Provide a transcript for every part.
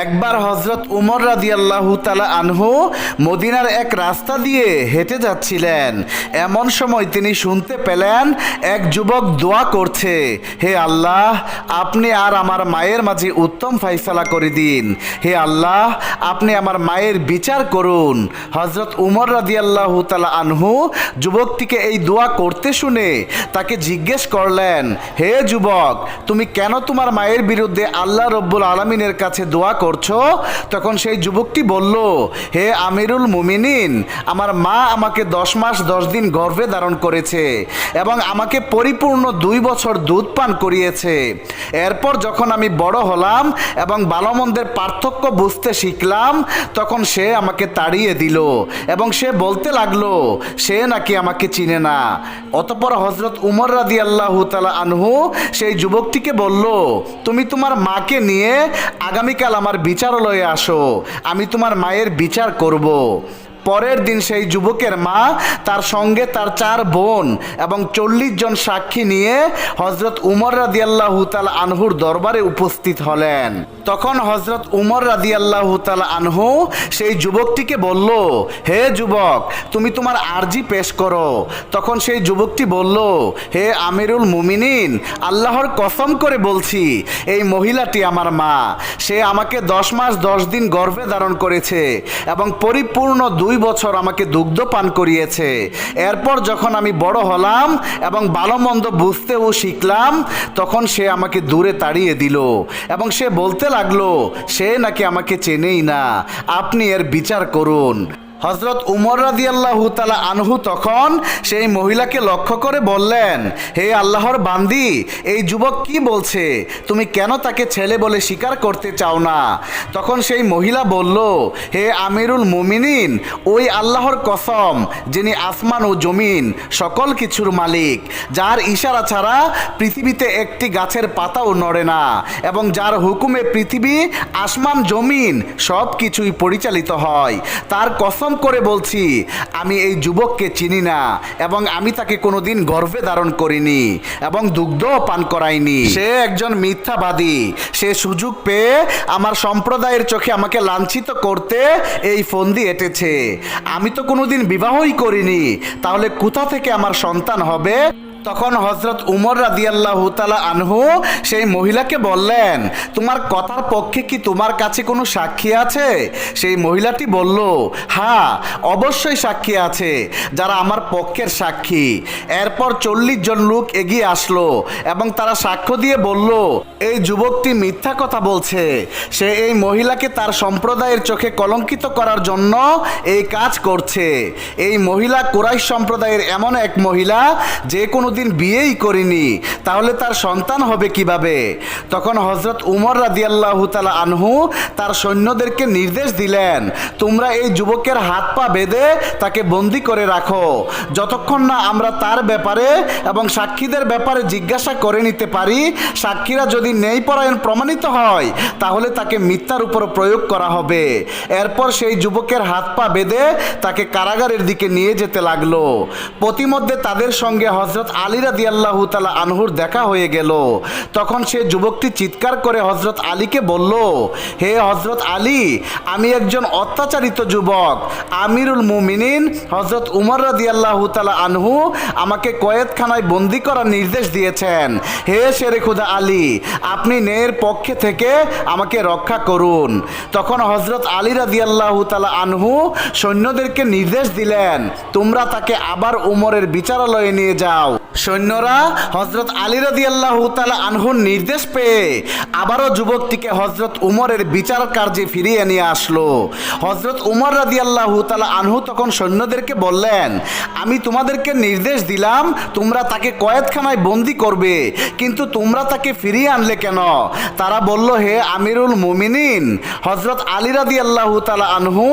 একবার হজরত উমর রাদিয়াল্লাহু তালা আনহু মদিনার এক রাস্তা দিয়ে হেঁটে যাচ্ছিলেন। এমন সময় তিনি শুনতে পেলেন এক যুবক দোয়া করছে, হে আল্লাহ, আপনি আর আমার মায়ের মাঝে উত্তম ফাইসালা করে দিন। হে আল্লাহ, আপনি আমার মায়ের বিচার করুন। হজরত উমর রাদিয়াল্লাহু তালা আনহু যুবকটিকে এই দোয়া করতে শুনে তাকে জিজ্ঞেস করলেন, হে যুবক, তুমি কেন তোমার মায়ের বিরুদ্ধে আল্লাহ রব্বুল আলমিনের কাছে দোয়া করছ? তখন সেই যুবকটি বলল, হে আমিরুল মুমিনিন, আমার মা আমাকে দশ মাস দশ দিন গর্ভে ধারণ করেছে এবং আমাকে পরিপূর্ণ দুই বছর দুধ পান করিয়েছে। এরপর যখন আমি বড় হলাম এবং ভালো মন্দের পার্থক্য বুঝতে শিখলাম, তখন সে আমাকে তাড়িয়ে দিল এবং সে বলতে লাগল, সে নাকি আমাকে চিনে না। অতপর হজরত উমর রাদি আল্লাহ তালা আনহু সেই যুবকটিকে বলল, তুমি তোমার মাকে নিয়ে আগামীকাল আমার বিচারালয়ে আসো। আমি তোমার মায়ের বিচার করব। পরের দিন সেই যুবকের মা তার সঙ্গে তার চার বোন এবং চল্লিশ জন সাক্ষী নিয়ে হজরত উমর রাদি আল্লাহ তাল আনহুর দরবারে উপস্থিত হলেন। তখন হজরত উমর রাদি আল্লাহ তাল আনহু সেই যুবকটিকে বলল, হে যুবক, তুমি তোমার আর্জি পেশ করো। তখন সেই যুবকটি বলল, হে আমিরুল মুমিনিন, আল্লাহর কসম করে বলছি, এই মহিলাটি আমার মা। সে আমাকে দশ মাস দশ দিন গর্ভে ধারণ করেছে এবং পরিপূর্ণ দুই বছর আমাকে দুগ্ধ পান করিয়েছে। এরপর যখন আমি বড় হলাম এবং ভালো মন্দ বুঝতেও শিখলাম, তখন সে আমাকে দূরে তাড়িয়ে দিল এবং সে বলতে লাগল, সে নাকি আমাকে চেনেই না। আপনি এর বিচার করুন। হজরত উমর রাদিয়াল্লাহু তালা আনহু তখন সেই মহিলাকে লক্ষ্য করে বললেন, হে আল্লাহর বান্দি, এই যুবক কি বলছে? তুমি কেন তাকে ছেলে বলে স্বীকার করতে চাও না? তখন সেই মহিলা বলল, হে আমিরুল মুমিনিন, ওই আল্লাহর কসম, যিনি আসমান ও জমিন, সকল কিছুর মালিক, যার ইশারা ছাড়া পৃথিবীতে একটি গাছের পাতাও নড়ে না, এবং যার হুকুমে পৃথিবী, আসমান, জমিন সব কিছুই পরিচালিত হয়, তার কসম করে বলছি, আমি এই যুবককে চিনি না এবং আমি তাকে কোনোদিন গর্ভে ধারণ করিনি এবং দুগ্ধ পান করাইনি। সে একজন মিথ্যাবাদী। সে সুযোগ পেয়ে আমার সম্প্রদায়ের চোখে আমাকে লাঞ্ছিত করতে এই ফন্দি এঁটেছে। আমি তো কোনোদিন বিবাহই করিনি, তাহলে কোথা থেকে আমার সন্তান হবে? তখন হজরত উমর রাদিয়াল্লাহ তালা আনহু সেই মহিলাকে বললেন, তোমার কথার পক্ষে কি তোমার কাছে কোনো সাক্ষী আছে? সেই মহিলাটি বলল হ্যাঁ অবশ্যই সাক্ষী আছে, যারা আমার পক্ষের সাক্ষী। এরপর চল্লিশ জন লোক এগিয়ে আসলো এবং তারা সাক্ষ্য দিয়ে বলল, এই যুবকটি মিথ্যা কথা বলছে। সে এই মহিলাকে তার সম্প্রদায়ের চোখে কলঙ্কিত করার জন্য এই কাজ করছে। এই মহিলা কুরাইশ সম্প্রদায়ের এমন এক মহিলা, যে কোনো দিন বিয়েই করিনি, তাহলে তার সন্তান হবে কীভাবে? তখন হজরত উমর রাদিয়াল্লাহ তালা আনহু তার সৈন্যদেরকে নির্দেশ দিলেন, তোমরা এই যুবকের হাত পা বেঁধে তাকে বন্দি করে রাখো। যতক্ষণ না আমরা তার ব্যাপারে এবং সাক্ষীদের ব্যাপারে জিজ্ঞাসা করে নিতে পারি, সাক্ষীরা যদি নেই পরায়ণ প্রমাণিত হয়, তাহলে তাকে মিথ্যার উপর প্রয়োগ করা হবে। এরপর সেই যুবকের হাত পা বেঁধে তাকে কারাগারের দিকে নিয়ে যেতে লাগল। প্রতিমধ্যে তাদের সঙ্গে হজরত আলী রাদি আল্লাহ তালা আনহুর দেখা হয়ে গেল। তখন সে যুবকটি চিৎকার করে হজরত আলীকে বলল, হে হজরত আলী, আমি একজন অত্যাচারিত যুবক। আমিরুল মুমিনিন হজরত উমর রাদি আল্লাহ তালা আনহু আমাকে কয়েদখানায় বন্দি করার নির্দেশ দিয়েছেন। হে শেরে খুদা আলী, আপনি ন্যায়ের পক্ষে থেকে আমাকে রক্ষা করুন। তখন হজরত আলী রাদি আল্লাহ তালা আনহু সৈন্যদেরকে নির্দেশ দিলেন, তোমরা তাকে আবার উমরের বিচারালয়ে নিয়ে যাও। সৈন্যরা হজরত আলী রাদি আল্লাহ তালা আনহুর নির্দেশ পেয়ে আবারও যুবকটিকে হজরত উমরের বিচার কার্যে ফিরিয়ে নিয়ে আসলো। হজরত উমর রাদি আল্লাহ তালা আনহু তখন সৈন্যদেরকে বললেন, আমি তোমাদেরকে নির্দেশ দিলাম, তোমরা তাকে কয়েদখানায় বন্দি করবে, কিন্তু তোমরা তাকে ফিরিয়ে আনলে কেন? তারা বলল, হে আমিরুল মুমিনিন, হজরত আলী রাদি আল্লাহ তালা আনহু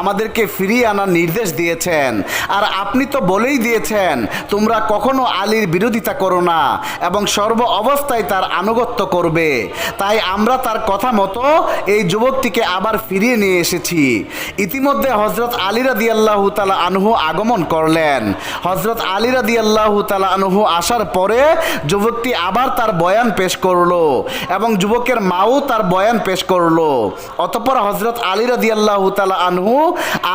আমাদেরকে ফিরিয়ে আনার নির্দেশ দিয়েছেন, আর আপনি তো বলেই দিয়েছেন, তোমরা কখনো আলীর বিরোধিতা করো না এবং সর্ব অবস্থায় তার আনুগত্য করবে। তাই আমরা তার কথা মতো এই যুবকটিকে আবার ফিরিয়ে নিয়ে এসেছি। ইতিমধ্যে হজরত আলী রাদি আল্লাহ তালা আনহু আগমন করলেন। হজরত আলী রাদি আল্লাহ তালা আনহু আসার পরে যুবকটি আবার তার বয়ান পেশ করল এবং যুবকের মাও তার বয়ান পেশ করল। অতপর হজরত আলী রাদি আল্লাহ তালা আনহু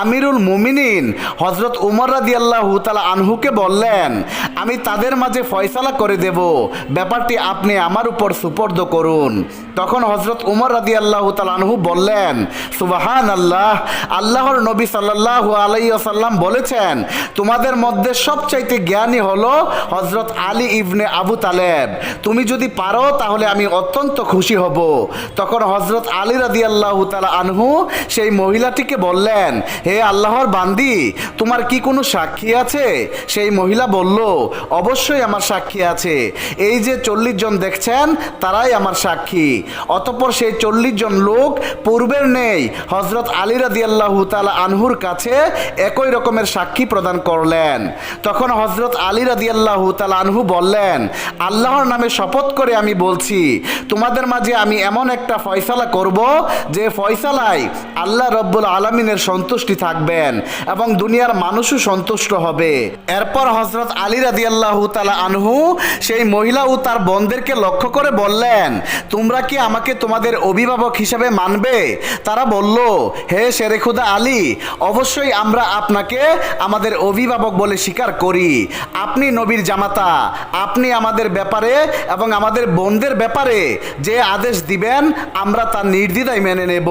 আমিরুল মুমিনিন হজরত উমর রাদি আল্লাহ তালা আনহুকে বললেন, আমি তাদের মাঝে ফয়সালা করে দেব। ব্যাপারটি আপনি আমার উপর সুপর্দ করুন। তখন হজরত উমর রাদি আল্লাহ আনহু বললেন সুবাহান আল্লাহ আল্লাহর নবী সাল্লাহ আলাইসাল্লাম বলেছেন, তোমাদের মধ্যে সবচাইতে জ্ঞানী হলো হজরত আলী ইবনে আবু তালেব। তুমি যদি পারো তাহলে আমি অত্যন্ত খুশি হব। তখন হজরত আলী রাদি আল্লাহ তালা আনহু সেই মহিলাটিকে বললেন, হে আল্লাহর বান্দি, তোমার কি কোনো সাক্ষী আছে? সেই মহিলা বলল অবশ্যই আমার সাক্ষী আছে। এই যে চল্লিশ জন দেখছেন, তারাই আমার সাক্ষী। অতঃপর সেই চল্লিশ জন লোক পূর্বের নেই। হজরত আলী আল্লাহ তালা আনহুর কাছে একই রকমের সাক্ষী প্রদান করলেন। তখন হজরত আলী আল্লাহ তালা আনহু বললেন, আল্লাহর নামে শপথ করে আমি বলছি, তোমাদের মাঝে আমি এমন একটা ফয়সালা করব যে ফয়সালায় আল্লাহ রব্বুল আলমিনের সন্তুষ্টি থাকবেন এবং দুনিয়ার মানুষও সন্তুষ্ট হবে। এরপর হজরত আলী রাদি তালা আনহু, সেই মহিলা ও তার বোনদেরকে লক্ষ্য করে বললেন, তোমরা কি আমাকে তোমাদের অভিভাবক হিসেবে মানবে? তারা বলল, হে শেরেখুদা আলী, অবশ্যই আমরা আপনাকে আমাদের অভিভাবক বলে স্বীকার করি। আপনি নবীর জামাতা, আপনি আমাদের ব্যাপারে এবং আমাদের বোনদের ব্যাপারে যে আদেশ দিবেন, আমরা তার নির্দ্বিধায় মেনে নেব।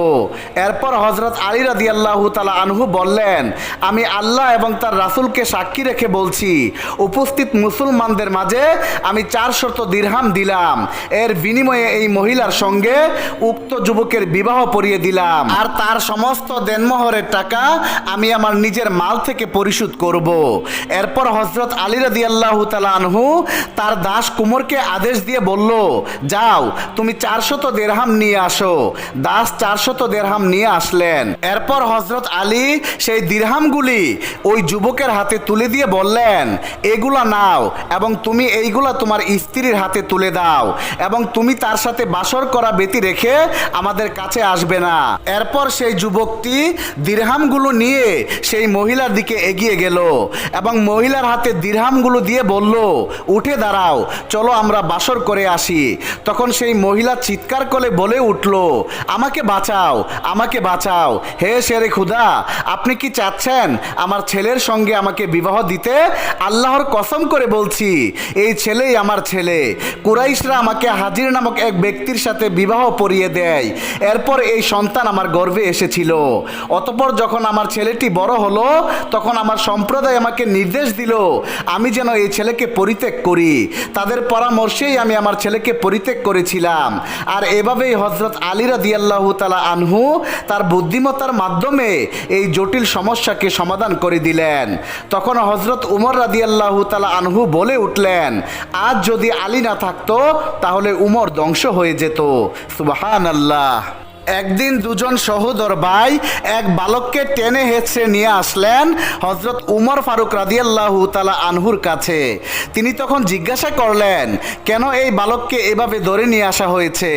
এরপর হজরত আলী রাদি আল্লাহ তালা আনহু বললেন, আমি আল্লাহ এবং তার রাসুলকে সাক্ষী রেখে বলছি, উপস্থিত মুসলমানদের মাঝে আমি চার শত দিরহাম দিলাম। এর বিনিময়ে এই মহিলার সঙ্গে উক্ত যুবকের বিবাহ পরিয়ে দিলাম। আর তার সমস্ত দেনমোহরের টাকা আমি আমার নিজের মাল থেকে পরিশোধ করব। এরপর হজরত আলী রাদি আল্লাহ আনহু তার দাস কুমোরকে আদেশ দিয়ে বলল, যাও, তুমি চারশত দেড়হাম নিয়ে আসো। দাস চারশত দেড়হাম নিয়ে আসলেন। এরপর হজরত আলী সেই দিরহামগুলি ওই যুবকের হাতে তুলে দিয়ে বললেন, এগুলা নাও এবং তুমি এইগুলা তোমার স্ত্রীর হাতে তুলে দাও এবং তুমি তার সাথে বাসর করা ব্যতি রেখে আমাদের কাছে আসবে না। এরপর সেই যুবকটি দিরহামগুলো নিয়ে সেই মহিলার দিকে এগিয়ে গেল এবং মহিলার হাতে দিরহামগুলো দিয়ে বলল, উঠে দাঁড়াও, চলো আমরা বাসর করে আসি। তখন সেই মহিলা চিৎকার করে বলে উঠল, আমাকে বাঁচাও আমাকে বাঁচাও। হে শেরে খুদা, আপনি কি চাচ্ছেন আমার ছেলের সঙ্গে আমাকে বিবাহ দিতে? আল্লাহর কসম করে বলছি, এই ছেলেই আমার ছেলে। কুরাইশরা আমাকে হাজির নামক এক ব্যক্তির সাথে বিবাহ পরিয়ে দেয়। এরপর এই সন্তান আমার গর্ভে এসেছিল। অতপর যখন আমার ছেলেটি বড় হলো, তখন আমার সম্প্রদায় আমাকে নির্দেশ দিল, আমি যেন এই ছেলেকে পরিত্যাগ করি। তাদের পরামর্শেই আমি আমার ছেলেকে পরিত্যাগ করেছিলাম। আর এভাবেই হজরত আলী রাদিয়াল্লাহ তালা আনহু তার বুদ্ধিমত্তার মাধ্যমে এই জটিল সমস্যাকে সমাধান করে দিলেন। তখন হজরত উমর রাদিয়াল্লাহ তালা আনহু বলে উঠলেন আজ যদি আলী না থাকতো তাহলে উমর ধ্বংস হয়ে যেত। সুবাহান আল্লাহ একদিন দুজন সহোদর ভাই এক বালককে টেনে হেঁচড়ে নিয়ে আসলেন হজরত উমর ফারুক রাদিয়াল্লাহ তালা আনহুর কাছে। তিনি তখন জিজ্ঞাসা করলেন, কেন এই বালককে এভাবে ধরে নিয়ে আসা হয়েছে?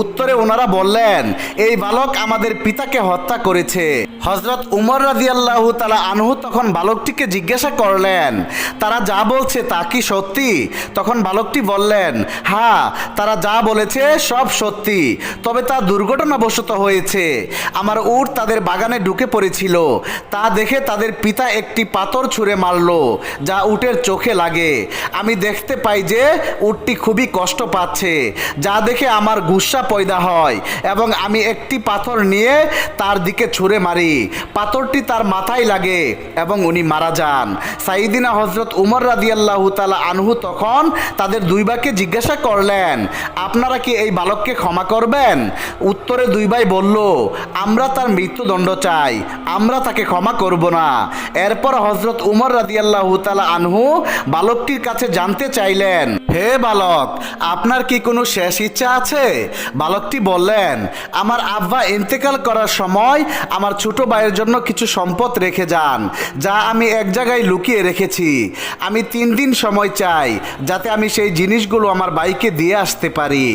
উত্তরে ওনারা বললেন, এই বালক আমাদের পিতাকে হত্যা করেছে। হজরত উমর রাদিয়াল্লাহ তালা আনহু তখন বালকটিকে জিজ্ঞাসা করলেন, তারা যা বলছে তা কি সত্যি? তখন বালকটি বললেন হ্যাঁ তারা যা বলেছে সব সত্যি, তবে তা দুর্ঘটনাবশত হয়েছে। আমার উট তাদের বাগানে ঢুকে পড়েছিল। তা দেখে তাদের পিতা একটি পাথর ছুঁড়ে মারলো, যা উটের চোখে লাগে। আমি দেখতে পাই যে উটটি খুবই কষ্ট পাচ্ছে, যা দেখে আমার গুসা পয়দা হয় এবং আমি একটি পাথর নিয়ে তার দিকে ছুঁড়ে মারি। পাথরটি তার মাথায় লাগে এবং উনি মারা যান। সাইদিনা হজরত উমর রাদিয়াল্লাহু তালা আনহু তখন তাদের দুই ভাইকে জিজ্ঞাসা করলেন, আপনারা কি এই বালককে ক্ষমা করবেন? উত্তরে দুই ভাই বলল, আমরা তার মৃত্যুদণ্ড চাই, আমরা তাকে ক্ষমা করব না। এরপর হজরত উমর রাদিয়াল্লাহু তালা আনহু বালকটির কাছে জানতে চাইলেন, হে বালক, আপনার কি কোনো শেষ ইচ্ছা আছে? বালকটি বললেন, আমার আব্বা ইন্তেকাল করার সময় আমার ছোট ভাইয়ের জন্য কিছু সম্পদ রেখে যান, যা আমি এক জায়গায় লুকিয়ে রেখেছি। আমি তিন দিন সময় চাই, যাতে আমি সেই জিনিসগুলো আমার বাইকে দিয়ে আসতে পারি।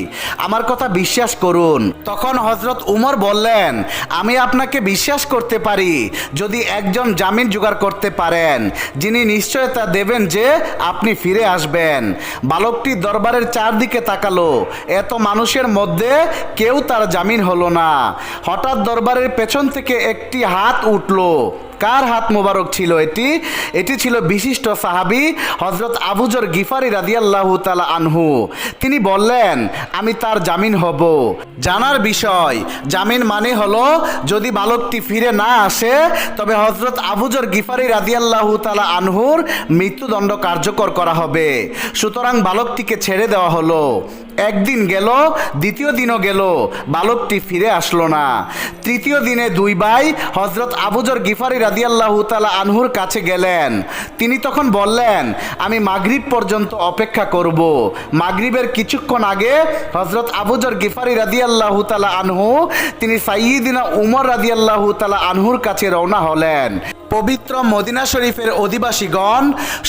আমার কথা বিশ্বাস করুন। তখন হজরত উমর বললেন, আমি আপনাকে বিশ্বাস করতে পারি, যদি একজন জামিন জোগাড় করতে পারেন, যিনি নিশ্চয়তা দেবেন যে আপনি ফিরে আসবেন। বালকটি দরবারের চারদিকে তাকালো, এত মানুষের মধ্যে কেউ তার জামিন হলো না। হঠাৎ দরবারের পেছন থেকে একটি হাত উঠল। কার হাত মোবারক ছিল এটি? এটি ছিল বিশিষ্ট সাহাবি হজরত আবুজর গিফারি রাদিয়াল্লাহু তালা আনহু। তিনি বললেন, আমি তার জামিন হব। জানার বিষয়, জামিন মানে হলো, যদি বালকটি ফিরে না আসে, তবে হজরত আবুজর গিফারি রাদিয়াল্লাহু তালা আনহুর মৃত্যুদণ্ড কার্যকর করা হবে। সুতরাং বালকটিকে ছেড়ে দেওয়া হলো। একদিন গেল, দ্বিতীয় দিনও গেল, বালকটি ফিরে আসলো না। তৃতীয় দিনে দুই ভাই হজরত আবুজর গিফারি রাদিয়াল্লাহু তালা আনহুর কাছে গেলেন। তিনি তখন বললেন, আমি মাগরিব পর্যন্ত অপেক্ষা করব। মাগরিবের কিছুক্ষণ আগে হজরত আবুজর গিফারি রাদিয়াল্লাহু তালা আনহু তিনি সাইয়িদিনা উমর রাদিয়াল্লাহু তালা আনহুর কাছে রওনা হলেন। পবিত্র মদিনা শরীফের অধিবাসীগণ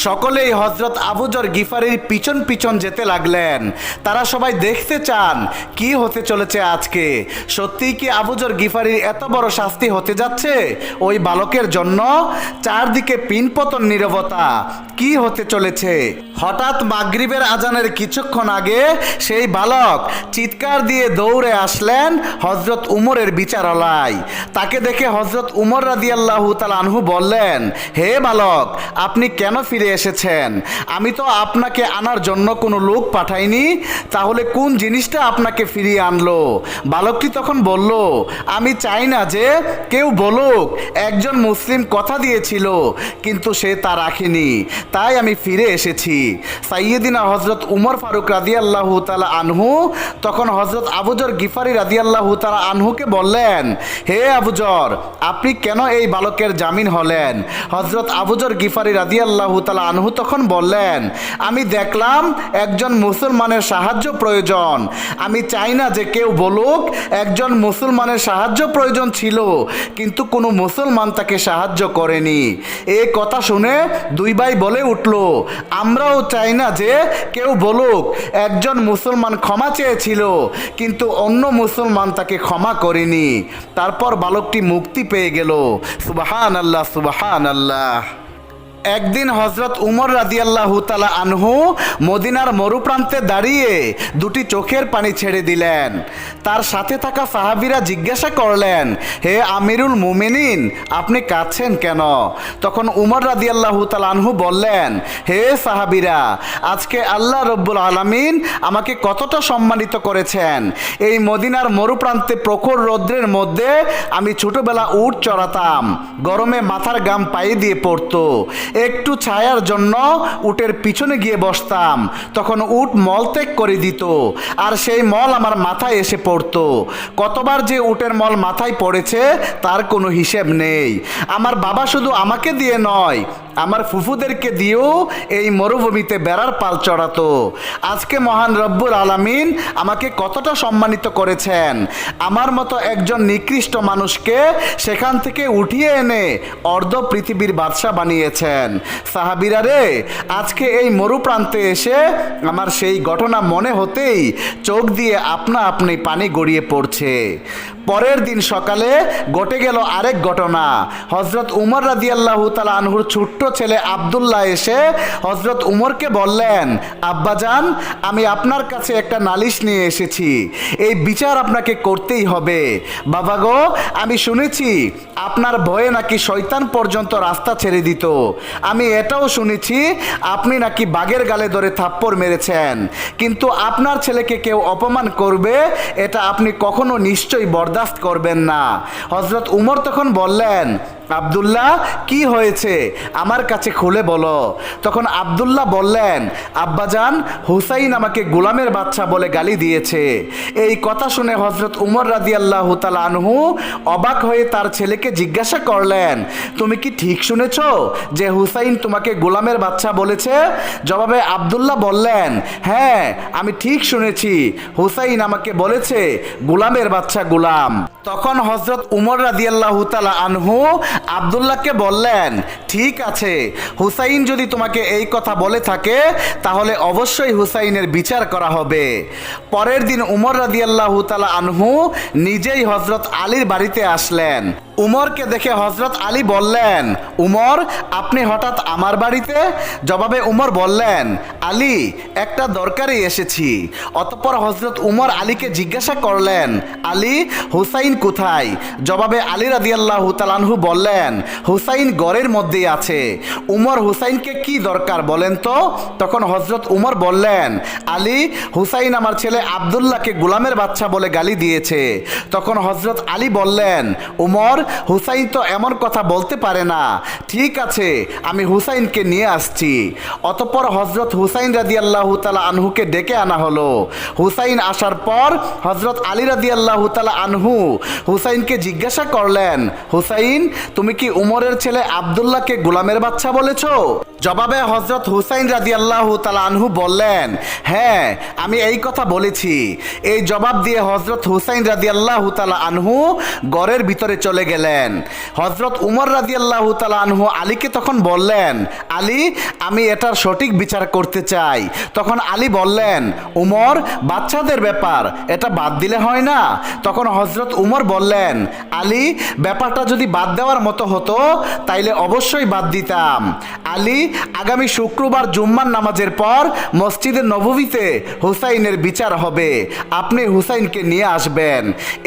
সকলেই হজরত আবুজর গিফারির পিছন পিছন যেতে লাগলেন। তারা সবাই দেখতে চান, কি হতে চলেছে আজকে? সত্যিই কি আবুজর গিফারির এত বড় শাস্তি হতে যাচ্ছে ওই বালকের জন্য? চারদিকে পিনপতন নিরবতা, কি হতে চলেছে? হঠাৎ মাগরিবের আজানের কিছুক্ষণ আগে সেই বালক চিৎকার দিয়ে দৌড়ে আসলেন হজরত উমরের বিচারালয়। তাকে দেখে হজরত উমর রাদিয়াল্লাহু তাআলা আনহু বললেন, হে বালক, আপনি কেন ফিরে এসেছেন? আমি তো আপনাকে আনার জন্য কোনো লোক পাঠাইনি। তাহলে কোন জিনিসটা আপনাকে ফিরিয়ে আনলো? বালকটি তখন বলল, আমি চাই না যে কেউ বলুক, একজন মুসলিম কথা দিয়েছিল, কিন্তু সে তা রাখেনি। তাই আমি ফিরে এসেছি। সাইয়েদিনা হজরত উমর ফারুক রাদিয়াল্লাহু তালা আনহু তখন হজরত আবুজর গিফারি রাদিয়াল্লাহু তালা আনহুকে বললেন, হে আবুজর, আপনি কেন এই বালকের জামিন হলেন? হজরত আবুজর গিফারি রাদিয়াল্লাহু তালা আনহু তখন বললেন, আমি দেখলাম একজন মুসলমানের সাহায্য প্রয়োজন। আমি চাই না যে কেউ বলুক, একজন মুসলমানের সাহায্য প্রয়োজন ছিল, কিন্তু কোনো মুসলমান তাকে সাহায্য করেনি। এই কথা শুনে দুই ভাই বলে উঠল, আমরাও চাই না যে কেউ বলুক, একজন মুসলমান ক্ষমা চেয়েছিল, কিন্তু অন্য মুসলমান তাকে ক্ষমা করেনি। তারপর বালকটি মুক্তি পেয়ে গেল। সুবাহান আল্লাহ সুবাহান আল্লাহ একদিন হজরত উমর রাদিয়াল্লাহু তালা আনহু মদিনার মরুপ্রান্তে দাঁড়িয়ে দুটি চোখের পানি ছেড়ে দিলেন। তার সাথে থাকা সাহাবিরা জিজ্ঞাসা করলেন, হে আমিরুল মুমিনিন, আপনি কাঁদছেন কেন? তখন উমর রাদিয়াল্লাহু তালা আনহু বললেন, হে সাহাবিরা, আজকে আল্লাহ রব্বুল আলামিন আমাকে কতটা সম্মানিত করেছেন। এই মদিনার মরুপ্রান্তে প্রখর রৌদ্রের মধ্যে আমি ছোটবেলা উট চড়াতাম, গরমে মাথার গাম পায়ে দিয়ে পড়তো। একটু ছায়ার জন্য উটের পিছনে গিয়ে বসতাম। তখন উট মলত্যাগ করে দিত, আর সেই মল আমার মাথায় এসে পড়তো। কতবার যে উটের মল মাথায় পড়েছে, তার কোনো হিসেব নেই। আমার বাবা শুধু আমাকে দিয়ে নয়, আমার ফুফুদেরকে দিয়েও এই মরুভূমিতে বেড়ার পাল চড়াতো। আজকে মহান রব্বুর আলামিন আমাকে কতটা সম্মানিত করেছেন। আমার মতো একজন নিকৃষ্ট মানুষকে সেখান থেকে উঠিয়ে এনে অর্ধ পৃথিবীর বাদশা বানিয়েছেন। সাহাবিরা রে, আজকে এই মরুপ্রান্তে এসে আমার সেই ঘটনা মনে হতেই চোখ দিয়ে আপনা আপনি পানি গড়িয়ে পড়ছে। পরের দিন সকালে ঘটে গেল আরেক ঘটনা। হজরত উমর রাদিয়াল্লাহু তালা আনহুর ছোট্ট ছেলে আবদুল্লাহ এসে হজরত উমরকে বললেন আব্বাজান আমি আপনার কাছে একটা নালিশ নিয়ে এসেছি। এই বিচার আপনাকে করতেই হবে। বাবা গো, আমি শুনেছি আপনার ভয়ে নাকি শয়তান পর্যন্ত রাস্তা ছেড়ে দিত। আমি এটাও শুনেছি, আপনি নাকি বাঘের গালে ধরে থাপ্পড় মেরেছেন। কিন্তু আপনার ছেলেকে কেউ অপমান করবে, এটা আপনি কখনো নিশ্চয়ই বরদাস্ত করবেন না। হজরত উমর তখন বললেন আব্দুল্লাহ, কি হয়েছে? আমার কাছে খুলে বলো। তখন আবদুল্লাহ বললেন, আব্বাজান, হুসাইন আমাকে গোলামের বাচ্চা বলে গালি দিয়েছে। এই কথা শুনে হজরত উমর রাদি আল্লাহ আনহু অবাক হয়ে তার ছেলেকে জিজ্ঞাসা করলেন, তুমি কি ঠিক শুনেছ যে হুসাইন তোমাকে গোলামের বাচ্চা বলেছে? জবাবে আবদুল্লাহ বললেন হ্যাঁ আমি ঠিক শুনেছি। হুসাইন আমাকে বলেছে, গোলামের বাচ্চা গোলাম। তখন হজরত উমর রাদিয়াল্লাহু তালা আনহু আবদুল্লাহকে বললেন, ঠিক আছে, হুসাইন যদি তোমাকে এই কথা বলে থাকে, তাহলে অবশ্যই হুসাইনের বিচার করা হবে। পরের দিন উমর রাদিয়াল্লাহু তালা আনহু নিজেই হজরত আলীর বাড়িতে আসলেন। উমরকে দেখে হজরত আলী বললেন, উমর, আপনি হঠাৎ আমার বাড়িতে? জবাবে উমর বললেন, আলী, একটা দরকারে এসেছি। অতঃপর হজরত উমর আলীকে জিজ্ঞাসা করলেন, আলী, হুসাইন কোথায়? জবাবে আলী রাদিয়াল্লাহু তালানহু বললেন, হুসাইন গড়ের মধ্যেই আছে। উমর হুসাইনকে কি দরকার বলেন তো? তখন হজরত উমর বললেন, আলী, হুসাইন আমার ছেলে আবদুল্লাহকে গোলামের বাচ্চা বলে গালি দিয়েছে। তখন হজরত আলী বললেন, উমর হুসাইন তো এমন কথা বলতে পারে না। ঠিক আছে, আমি হুসাইনকে নিয়ে আসছি। অতপর হজরত হুসাইন রাদি আল্লাহ তালা আনহুকে ডেকে আনা হলো। হুসাইন আসার পর হজরত আলী রাদি আল্লাহ তালা আনহু হুসাইনকে জিজ্ঞাসা করলেন, হুসাইন, তুমি কি উমরের ছেলে আবদুল্লাহকে গোলামের বাচ্চা বলেছ? জবাবে হজরত হুসাইন রাদি আল্লাহ আনহু বললেন হ্যাঁ আমি এই কথা বলেছি। এই জবাব দিয়ে হজরত হুসাইন রাদি আল্লাহ আনহু গড়ের ভিতরে চলে গেলেন। হজরত উমর রাদি আল্লাহ আনহু আলীকে তখন বললেন, আলী, আমি এটার সঠিক বিচার করতে চাই। তখন আলী বললেন, উমর, বাচ্চাদের ব্যাপার, এটা বাদ দিলে হয় না। তখন হজরত উমর বললেন, আলী, ব্যাপারটা যদি বাদ দেওয়ার মতো হতো, তাইলে অবশ্যই বাদ দিতাম। আলী আগামী শুক্রবার জুম্মার নামাজের পর মসজিদে নববীতে হুসাইনের বিচার হবে। আপনি হুসাইনকে নিয়ে আসবেন।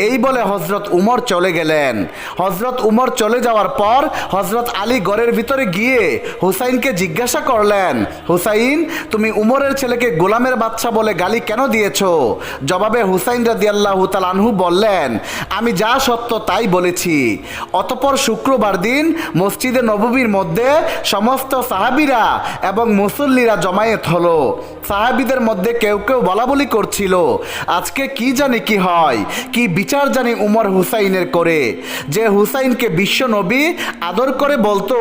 এই বলে হজরত উমর চলে গেলেন। হজরত উমর চলে যাওয়ার পর হজরত আলী গড়ের ভিতরে গিয়ে হুসাইনকে জিজ্ঞাসা করলেন, হুসাইন, তুমি উমরের ছেলেকে গোলামের বাচ্চা বলে গালি কেন দিয়েছ? জবাবে হুসাইন রাদি আল্লাহ আনহু বললেন, আমি যা সত্য তাই বলেছি। অতপর শুক্রবার দিন মসজিদে নববীর মধ্যে সমস্ত সাহাবিরা এবং মুসল্লিরা জমায়েত হলো। সাহাবিদের মধ্যে কেউ কেউ বলা বলি করছিল, আজকে কি জানি কি হয়, কি বিচার জানি উমর হুসাইনের করে। যে হুসাইনকে বিশ্ব নবী আদর করে বলতো,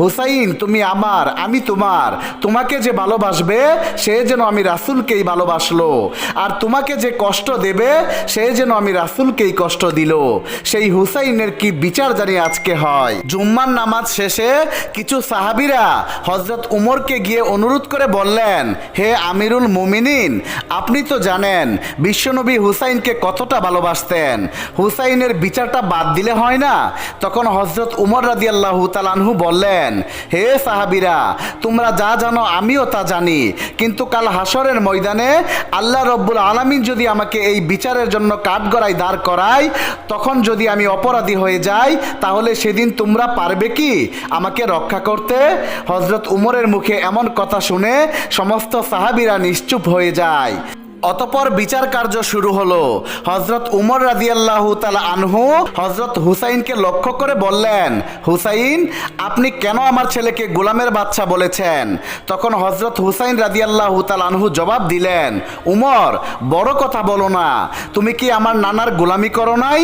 হুসাইন, তুমি আমার, আমি তোমার, তোমাকে যে ভালোবাসবে, সে যেন আমি রাসুলকেই ভালোবাসলো। আর তোমাকে যে কষ্ট দেবে, সে যেন আমি রাসুলকেই কষ্ট দিল। সেই হুসাইনের কি বিচার জানি আজকে হয়। জুম্মার নামাজ শেষে কিছু সাহাবিরা হজরত উমরকে গিয়ে অনুরোধ করে বললেন, হে আমিরুল মুমিনিন, আপনি তো জানেন, বিশ্বনবী হুসাইনকে কতটা ভালোবাসতেন। হুসাইনের বিচারটা বাদ দিলে হয় না। তখন হজরত উমর রাদি আল্লাহ তালানহু বললেন, হে সাহাবিরা, তোমরা যা জানো আমিও তা জানি। কিন্তু কাল হাসরের ময়দানে আল্লাহ রব্বুল আলমিন যদি আমাকে এই বিচারের জন্য কাঠগড়ায় দাঁড় করায়, তখন যদি আমি অপরাধী হয়ে যাই, তাহলে সেদিন তোমরা পারবে কি? আমাকে রক্ষা করতে? হজরত উমরের মুখে এমন কথা শুনে সমস্ত সাহাবিরা নিশ্চুপ হয়ে যায়। অতপর বিচার কার্য শুরু হলো। হজরত উমর রাদিয়াল্লাহ তালা আনহু হজরত হুসাইনকে লক্ষ্য করে বললেন, হুসাইন, আপনি কেন আমার ছেলেকে গোলামের বাচ্চা বলেছেন? তখন হজরত হুসাইন রাদিয়াল্লাহ তালা আনহু জবাব দিলেন, উমর, বড় কথা বলো না। তুমি কি আমার নানার গোলামি করো নাই?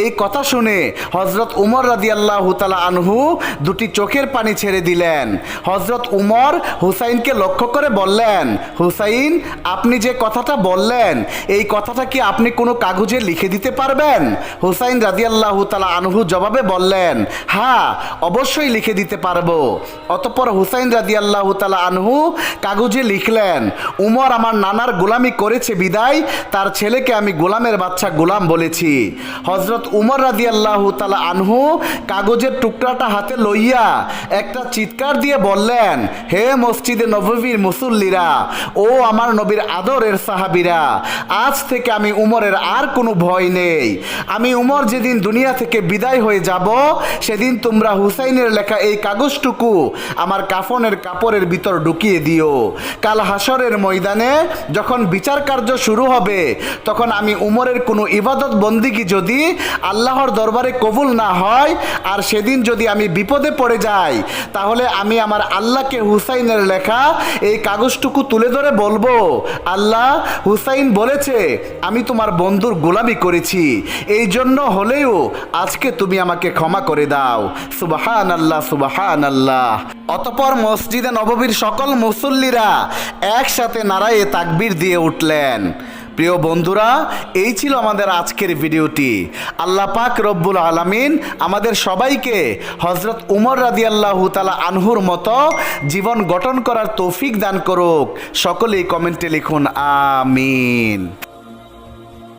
এই কথা শুনে হজরত উমর রাদিয়াল্লাহ তালা আনহু দুটি চোখের পানি ছেড়ে দিলেন। হজরত উমর হুসাইনকে লক্ষ্য করে বললেন, হুসাইন, আপনি যে কথাটা বললেন। এই কথাটা কি আপনি কোনো কাগজে লিখে দিতে পারবেন? হুসাইন রাদিয়াল্লাহ তালা আনহু জবাবে বললেন হ্যাঁ অবশ্যই লিখে দিতে পারব। অতঃপর হুসাইন রাদিয়াল্লাহ তালা আনহু কাগজে লিখলেন, উমর আমার নানার গোলামি করেছে বিদায়, তার ছেলেকে আমি গোলামের বাচ্চা গোলাম বলেছি। হজরত উমর রাদিয়াল্লাহ তালা আনহু কাগজের টুকরাটা হাতে লইয়া একটা চিৎকার দিয়ে বললেন, হে মসজিদে নববীর মুসল্লিরা, ও আমার নবীর আদরের সাহা সাহাবিরা, আজ থেকে আমি উমরের আর কোনো ভয় নেই। আমি উমর যেদিন দুনিয়া থেকে বিদায় হয়ে যাব, সেদিন তোমরা হুসাইনের লেখা এই কাগজটুকু আমার কাফনের কাপড়ের ভিতর ঢুকিয়ে দিও। কাল হাসরের ময়দানে যখন বিচার কার্য শুরু হবে, তখন আমি উমরের কোনো ইবাদত বন্দিগি যদি আল্লাহর দরবারে কবুল না হয়, আর সেদিন যদি আমি বিপদে পড়ে যাই, তাহলে আমি আমার আল্লাহকে হুসাইনের লেখা এই কাগজটুকু তুলে ধরে বলব, আল্লাহ হুসাইন বলেছে, আমি তোমার বন্ধুর গোলামি করেছি। এই জন্য হলেও আজকে তুমি আমাকে ক্ষমা করে দাও। সুবাহান আল্লাহ সুবাহান আল্লাহ অতপর মসজিদে নববীর সকল মুসল্লিরা একসাথে নারায়ে তাকবির দিয়ে উঠলেন। প্রিয় বন্ধুরা, এই ছিল আমাদের আজকের ভিডিওটি। আল্লাহ পাক রব্বুল আলমিন আমাদের সবাইকে হজরত উমর রাদি আল্লাহ তালা আনহুর মতো জীবন গঠন করার তৌফিক দান করুক। সকলেই কমেন্টে লিখুন, আমিন।